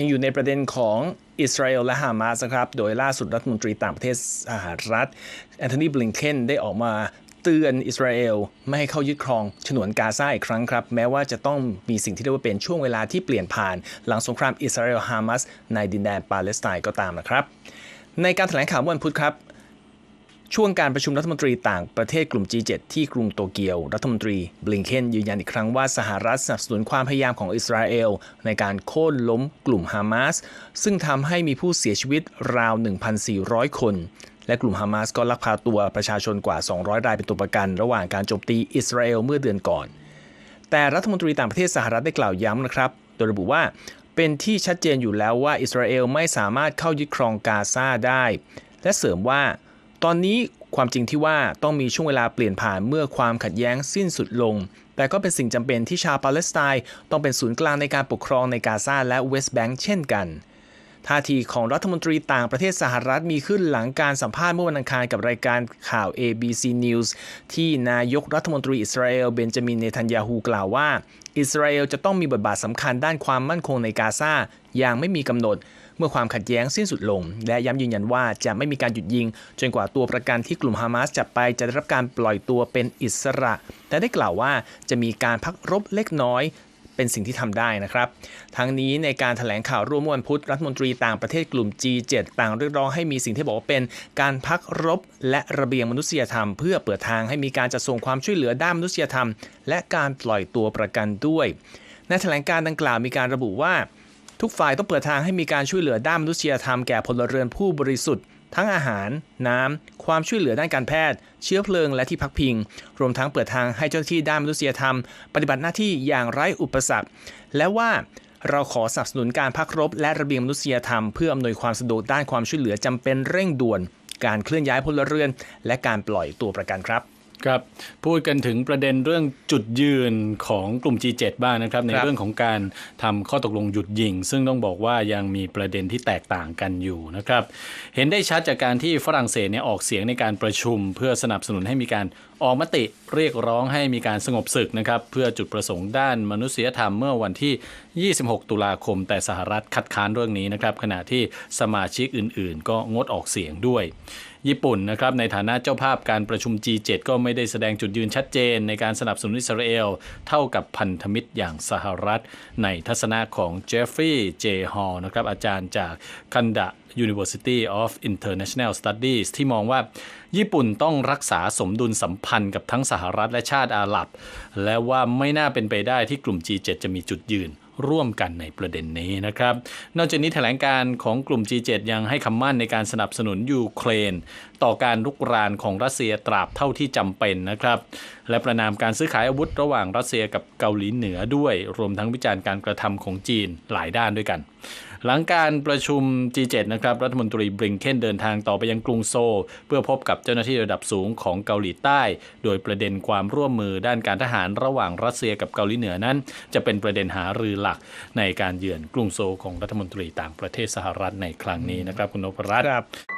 ยังอยู่ในประเด็นของอิสราเอลและฮามาสครับ โดยล่าสุดรัฐมนตรีต่างประเทศสหรัฐแอนโทนีบลิงเคนได้ออกมาเตือนอิสราเอลไม่ให้เข้ายึดครองฉนวนกาซาอีกครั้งครับ แม้ว่าจะต้องมีสิ่งที่เรียกว่าเป็นช่วงเวลาที่เปลี่ยนผ่าน หลังสงครามอิสราเอลฮามาสในดินแดนปาเลสไตน์ก็ตามนะครับในการแถลงข่าวเมื่อวันพุธครับ ช่วงการประชุมรัฐมนตรีต่างประเทศกลุ่ม G7 ที่กรุงโตเกียว รัฐมนตรีบลิงเคนยืนยันอีกครั้งว่าสหรัฐสนับสนุนความพยายามของอิสราเอล ในการโค่นล้มกลุ่มฮามาสซึ่งทำให้มีผู้เสียชีวิตราว 1,400 คน และกลุ่มฮามาสก็ลักพาตัวประชาชนกว่า 200 รายเป็นตัวประกัน ระหว่างการโจมตีอิสราเอลเมื่อเดือนก่อน แต่รัฐมนตรีต่างประเทศสหรัฐได้กล่าวย้ำนะครับโดยระบุว่าเป็นที่ชัดเจนอยู่แล้วว่าอิสราเอลไม่สามารถเข้ายึดครองกาซาได้ และเสริมว่า ตอนนี้ความจริงที่ว่าต้องมีช่วงเวลาเปลี่ยนผ่านเมื่อความขัดแย้งสิ้นสุดลง แต่ก็เป็นสิ่งจำเป็นที่ชาวปาเลสไตน์ต้องเป็นศูนย์กลางในการปกครองในกาซาและเวสต์แบงก์เช่นกันท่าทีของรัฐมนตรีต่างประเทศสหรัฐมีขึ้นหลังการสัมภาษณ์เมื่อวันอังคารกับรายการข่าว ABC News ที่นายกรัฐมนตรีอิสราเอลเบนจามินเนทันยาฮูกล่าวว่า อิสราเอลจะต้องมีบทบาทสำคัญด้านความมั่นคงในกาซาอย่างไม่มีกำหนด เมื่อความขัดแย้งสิ้นสุดลง และย้ำยืนยันว่าจะไม่มีการหยุดยิง จนกว่าตัวประกันที่กลุ่มฮามาสจับไปจะได้รับการปล่อยตัวเป็นอิสระ แต่ได้กล่าวว่าจะมีการพักรบเล็กน้อยเป็นสิ่งที่ทำได้นะครับ ทั้งนี้ในการถแถลงข่าวร่วมวันพุธรัฐมนตรีต่างประเทศกลุ่ม G7 ต่างเรียกร้องให้มีสิ่งที่บอกว่าเป็นการพักรบและระเบียงมนุษยธรรม เพื่อเปิดทางให้มีการจัดส่งความช่วยเหลือด้านมนุษยธรรม และการปล่อยตัวประกันด้วย ในแถลงการดังกล่าวมีการระบุว่า ทุกฝ่ายต้องเปิดทางให้มีการช่วยเหลือด้านมนุษยธรรมแก่พลเรือนผู้บริสุทธิ์ ทั้งอาหาร น้ำ ความช่วยเหลือด้านการแพทย์ เชื้อเพลิงและที่พักพิง รวมทั้งเปิดทางให้เจ้าหน้าที่ด้านมนุษยธรรม ปฏิบัติหน้าที่อย่างไร้อุปสรรค และว่าเราขอสนับสนุนการพักรบ และระเบียงมนุษยธรรมเพื่ออำนวยความสะดวกด้านความช่วยเหลือจำเป็นเร่งด่วน การเคลื่อนย้ายพลเรือน และการปล่อยตัวประกันครับ ครับพูดกันถึงประเด็นเรื่องจุดยืนของกลุ่ม G7 บ้างนะครับ ในครับเรื่องของการทำข้อตกลงหยุดยิง ซึ่งต้องบอกว่ายังมีประเด็นที่แตกต่างกันอยู่นะครับ เห็นได้ชัดจากการที่ฝรั่งเศสเนี่ยออกเสียงในการประชุม เพื่อสนับสนุนให้มีการออกมติเรียกร้องให้มีการสงบศึกนะครับ เพื่อจุดประสงค์ด้านมนุษยธรรมเมื่อวันที่ 26 ตุลาคม แต่สหรัฐคัดค้านเรื่องนี้นะครับ ขณะที่สมาชิกอื่น ๆ ก็งดออกเสียงด้วย ญี่ปุ่นนะครับในฐานะเจ้าภาพการประชุม G7 ก็ไไม่ได้แสดงจุดยืนชัดเจนในการสนับสนุนอิสราเอล เท่ากับพันธมิตรอย่างสหรัฐ ในทัศนะของเจฟฟรีย์เจฮอลนะครับอาจารย์จากคันดะ University of International Studies ที่มองว่าญี่ปุ่นต้องรักษาสมดุลสัมพันธ์กับทั้งสหรัฐและชาติอาหรับ และว่าไม่น่าเป็นไปได้ที่กลุ่ม G7 จะมีจุดยืน ร่วมกันในประเด็นนี้นะครับ นอกจากนี้แถลงการของกลุ่ม G7 ยังให้คำมั่นในการสนับสนุนยูเครน ต่อการลุกรานของรัสเซียตราบเท่าที่จำเป็นนะครับ และประนามการซื้อขายอาวุธระหว่างรัสเซียกับเกาหลีเหนือด้วย รวมทั้งวิจารณ์การกระทำของจีนหลายด้านด้วยกัน หลังการประชุม G7 นะครับรัฐมนตรีบริงเคนเดินทางต่อไปยังกรุงโซลเพื่อพบกับเจ้าหน้าที่ระดับสูงของเกาหลีใต้ โดยประเด็นความร่วมมือด้านการทหารระหว่างรัสเซียกับเกาหลีเหนือนั้น จะเป็นประเด็นหารือหลักในการเยือนกรุงโซลของรัฐมนตรีต่างประเทศสหรัฐในครั้งนี้นะครับคุณนพรัตน์ครับ